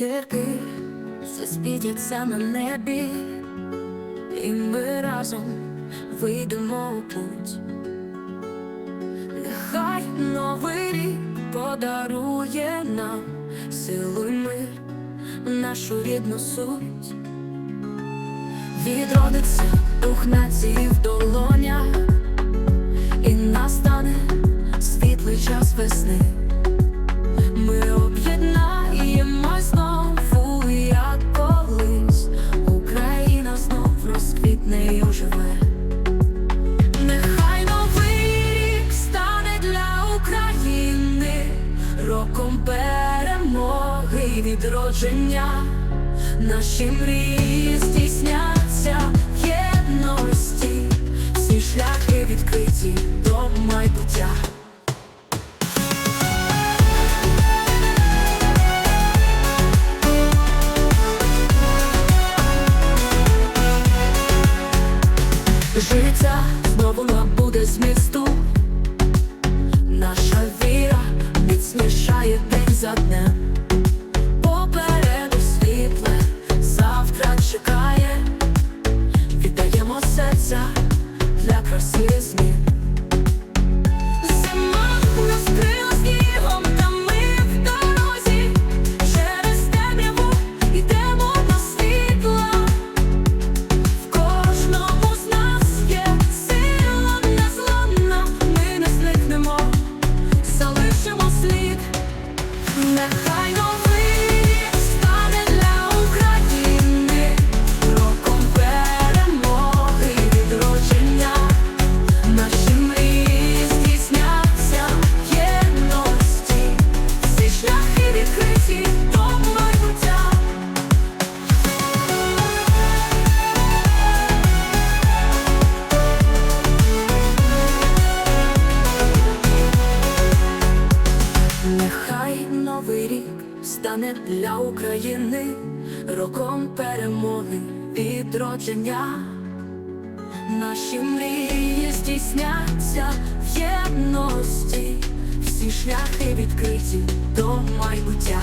Гірки заспітяться на небі, і ми разом вийдемо у путь. Нехай новий рік подарує нам силу й мир, нашу рідну суть. Відродиться дух нації в долонях, і настане світлий час весни. Відродження. Наші мрії здійсняться в єдності, всі шляхи відкриті до майбуття. Життя для краси Нехай новий рік стане для України роком перемоги відродження. Наші мрії здійсняться в єдності, всі шляхи відкриті до майбуття.